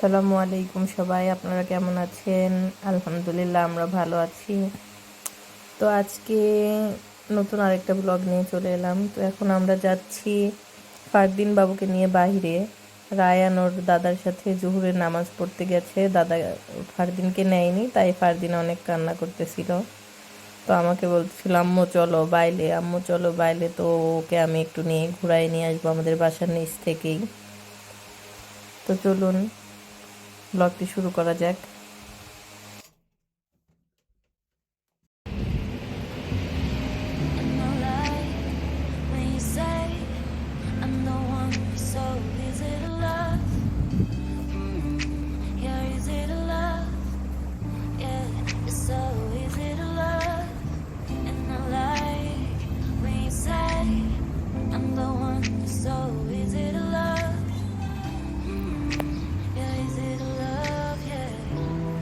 আসসালামু আলাইকুম সবাই, আপনারা কেমন আছেন? আলহামদুলিল্লাহ, আমরা ভালো আছি। তো আজকে নতুন আরেকটা ব্লগ নিয়ে চলে এলাম। তো এখন আমরা যাচ্ছি ফারদিন বাবুকে নিয়ে বাইরে রায়ান ওর দাদার সাথে জুহুরের নামাজ পড়তে গেছে। দাদা ফারদিনকে নেয়নি, তাই ফারদিন অনেক কান্না করতেছিল। তো আমাকে বলছিল আম্মু, চলো বাইলে আম্মু, চলো বাইলে তো ওকে আমি একটু নিয়ে ঘুরাই নিয়ে আসব আমাদের বাসার নিচ থেকেই। তো চলুন ব্লগটি শুরু করা যাক।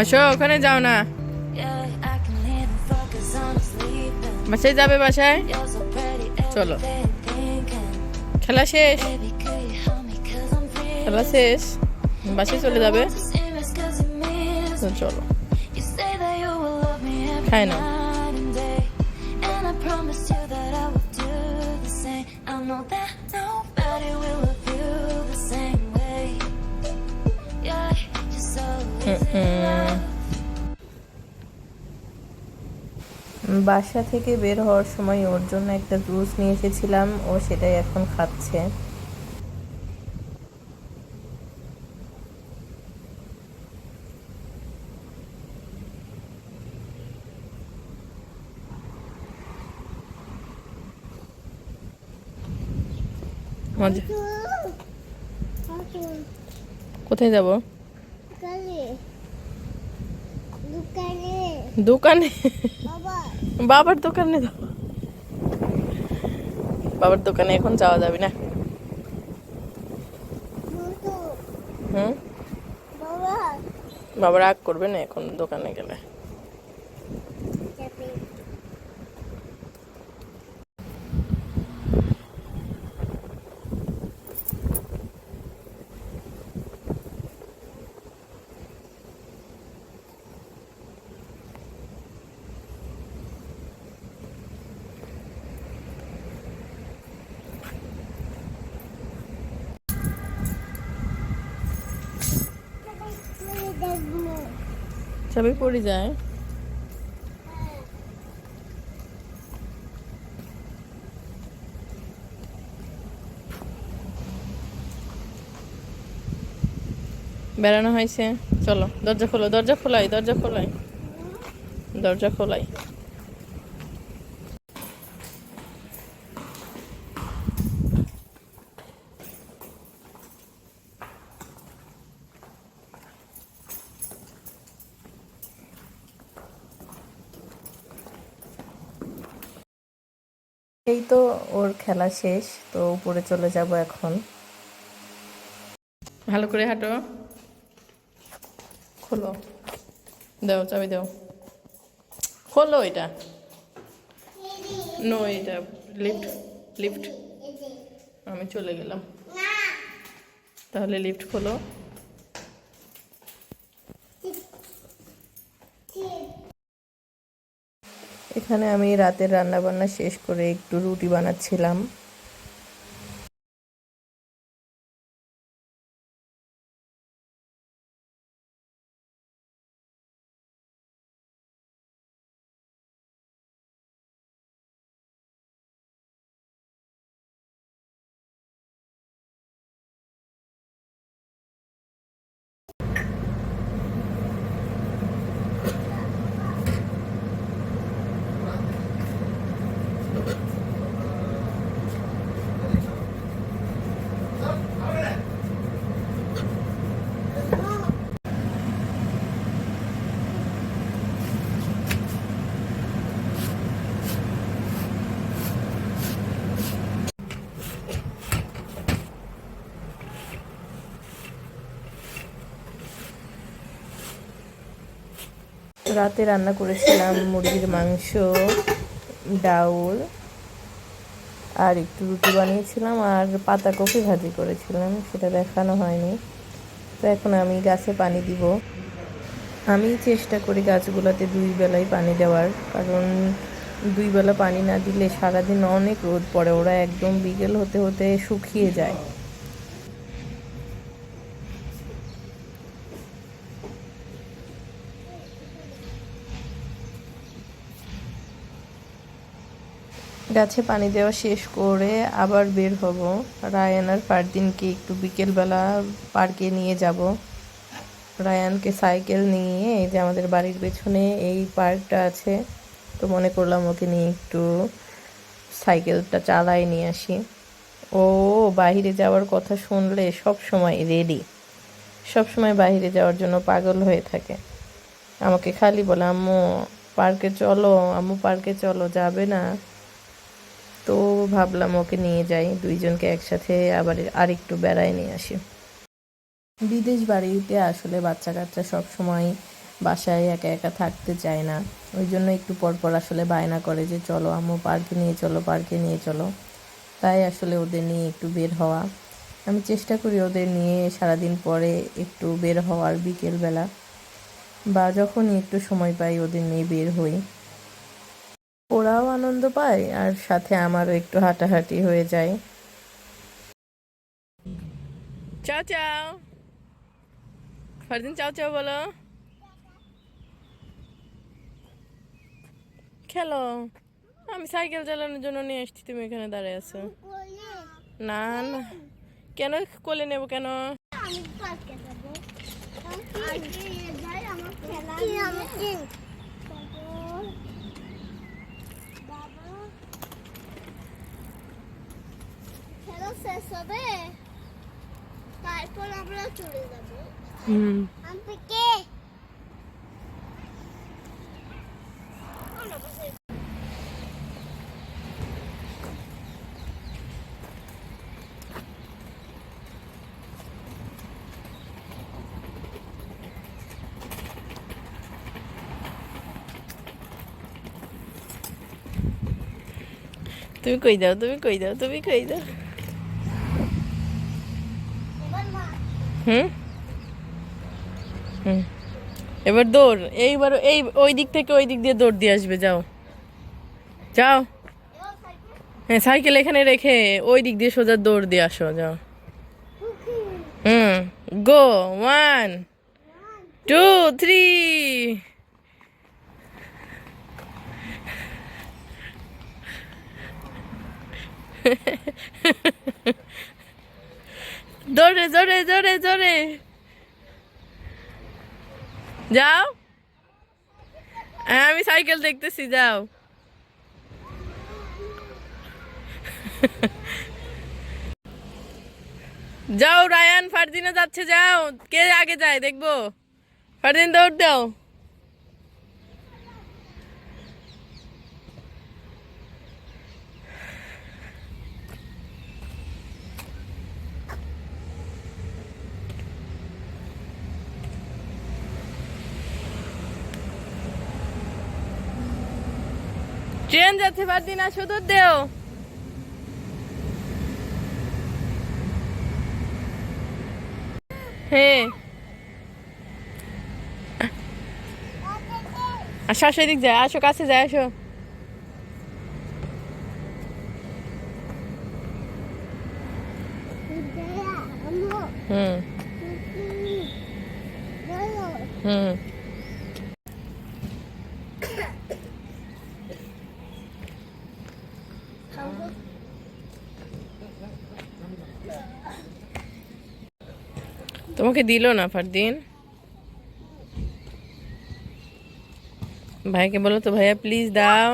আসো ওখানে যাও না. বাসায় যাবে বাসায় thinking. খেলা শেষ Baby, could you help me? Cause I'm feeling খেলা শেষ বাসা থেকে বের হওয়ার সময় ওর জন্য একটা জুস নিয়ে এসেছিলাম ও সেটাই এখন খাচ্ছে। কোথায় যাব দোকানে দোকানে? বাবার দোকানে বাবার দোকানে এখন যাওয়া যাবে না? হুম? বাবা রাগ করবে না এখন দোকানে গেলে যাবে দেখব সবই পড়ে যায়। বেড়ানো হয়েছে। চলো দরজা খোলো দরজা খোলাই দরজা খোলাই দরজা খোলাই। এই তো ওর খেলা শেষ তো উপরে চলে যাব এখন। ভালো করে হাঁটো। খোলো। দাও চাবি দাও। খোলো এটা। নো এটা লিফট লিফট আমি চলে গেলাম। তাহলে লিফট খোলো। এখানে আমি রাতের রান্নাবান্না শেষ করে একটু রুটি বানাচ্ছিলাম। রাতে রান্না করেছিলাম মুরগির মাংস, ডাউল, আর একটু রুটি বানিয়েছিলাম আর পাতা কপি ভাজি করেছিলাম, সেটা দেখানো হয়নি। তো এখন আমি গাছে পানি দিব। আমি চেষ্টা করি গাছগুলোতে দুই বেলায় পানি দেওয়ার, কারণ দুই বেলা পানি না দিলে সারাদিন অনেক রোদ পড়ে, ওরা একদম বিকেল হতে হতে শুকিয়ে যায়। গাছে পানি দেওয়া শেষ করে আবার বের হব। রায়ান আর ফারদিনকে একটু বিকেলবেলা পার্কে নিয়ে যাব। রায়ানকে সাইকেল নিয়ে এই যে আমাদের বাড়ির পেছনে এই পার্কটা আছে, তো মনে করলাম ওকে নিয়ে একটু সাইকেলটা চালাই নিয়ে আসি। ও বাইরে যাওয়ার কথা শুনলে সব সময় রেডি। সব সময় বাইরে যাওয়ার জন্য পাগল হয়ে থাকে। আমাকে খালি বলে, আম্মু, পার্কে চলো, আম্মু পার্কে চলো, যাবে না। তো ভাবলাম ওকে নিয়ে যাই, দুইজনকে একসাথে আবার আর একটু বেড়ায় নিয়ে আসি। বিদেশ বাড়িতে আসলে বাচ্চা কাচ্চা সব সময় বাসায় একা একা থাকতে চায় না। ওই জন্য একটু পর পর আসলে বায়না করে যে, চলো আম্মু, পার্কে নিয়ে চলো, পার্কে নিয়ে চলো। তাই আসলে ওদের নিয়ে একটু বের হওয়া। আমি চেষ্টা করি ওদের নিয়ে সারাদিন পরে একটু বের হওয়ার বিকেলবেলা। বা যখনই একটু সময় পাই ওদের নিয়ে বের হই। ওরাও আনন্দ পায় আর সাথে আমারও একটু হাঁটাহাঁটি হয়ে যায়। চাও চাও। ফারদিন চাও চাও বলো। খেলো। আমি সাইকেল চালানোর জন্য নিয়ে এসছি তুমি এখানে দাঁড়িয়ে আছো। না না। কেন কোলে নেব কেন? আমি পার্কে যাব আজকে যাই আমার খেলা আমি বাবা খেলা শেষ হবে। তারপর আমরা চলে যাব। হুম। আমি কে তুমি কই দাও তুমি কই দাও তুমি কই দাও এবার মা হুম হুম এবার দৌড়। এইবার এই, ওই দিক থেকে ওই দিক দিয়ে দৌড় দিয়ে আসবে, যাও। যাও। হ্যাঁ সাইকেল এখানে রেখে ওই দিক দিয়ে সোজা দৌড় দিয়ে আসো, যাও। হুম, গো, ওয়ান, টু, থ্রি। জোরে জোরে জোরে জোরে যাও। হ্যাঁ আমি সাইকেল দেখতেছি, যাও। যাও, রায়ান ফারদিনে যাচ্ছে, যাও। কে আগে যায়, দেখব। ফারদিন, দৌড় দাও। ট্রেন যাচ্ছে ফারদিন আসো দৌড় দেও। হ্যাঁ আসো আসো এদিক যায়, আসো, কাছে যায়, আসো। হুম। হুম। তোমাকে দিল না ফারদিন? ভাইকে বলো তো ভাইয়া প্লিজ দাও।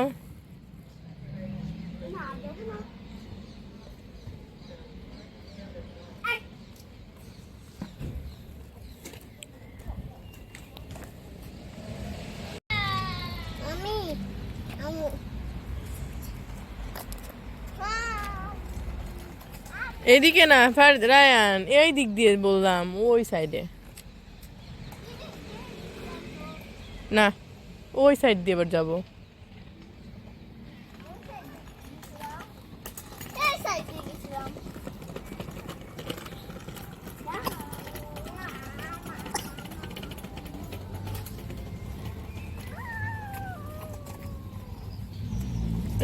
এইদিকে না ফার রায়ান এই দিক দিয়ে বললাম ওই সাইডে না ওই সাইড দিয়ে এবার যাব।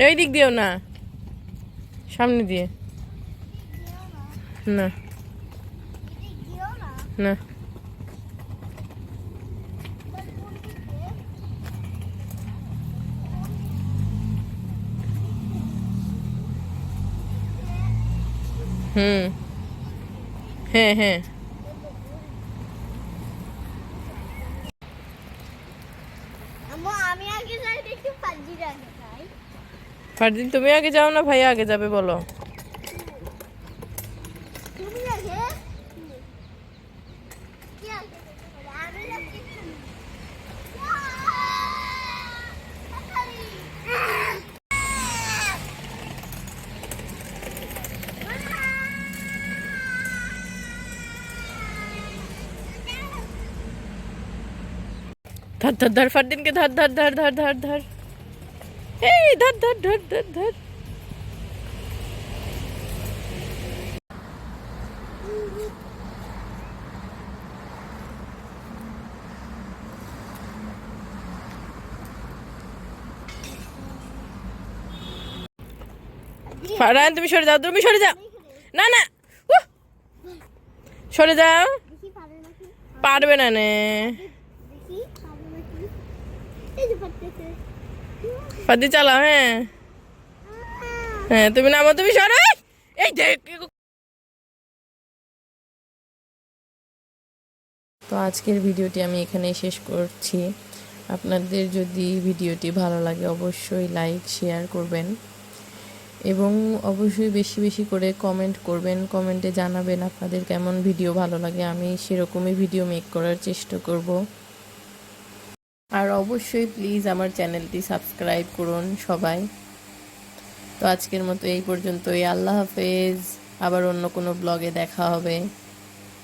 এই দিক দিও না সামনে দিয়ে। না। না। হুম। হ্যাঁ হ্যাঁ। ফারদিন তুমি আগে যাও না ভাইয়া আগে যাবে বলো। তুমি আগে কি আগে আমি যাচ্ছি ধর ধর ধর ফারদিনকে ধর ধর ধর ধর ধর ধর এই ধর ফারহান তুমি সরে যাও তুমি সরে যাও। না না। সরে যাও। পারবে না নে। ফাদি চালাও হ্যাঁ। হ্যাঁ তুমি নামো তুমি সরো। এই দেখ তো আজকের ভিডিওটি আমি এখানেই শেষ করছি। আপনাদের যদি ভিডিওটি ভালো লাগে অবশ্যই লাইক শেয়ার করবেন এবং অবশ্যই বেশি বেশি করে কমেন্ট করবেন। কমেন্টে জানাবেন আপনাদের কেমন ভিডিও ভালো লাগে। আমি সেরকমই ভিডিও মেক করার চেষ্টা করব। আর অবশ্যই প্লিজ আমার চ্যানেলটি সাবস্ক্রাইব করুন সবাই। তো আজকের মতো এই পর্যন্তই। আল্লাহ হাফেজ। আবার অন্য কোনো ব্লগে দেখা হবে।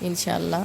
ইনশাল্লাহ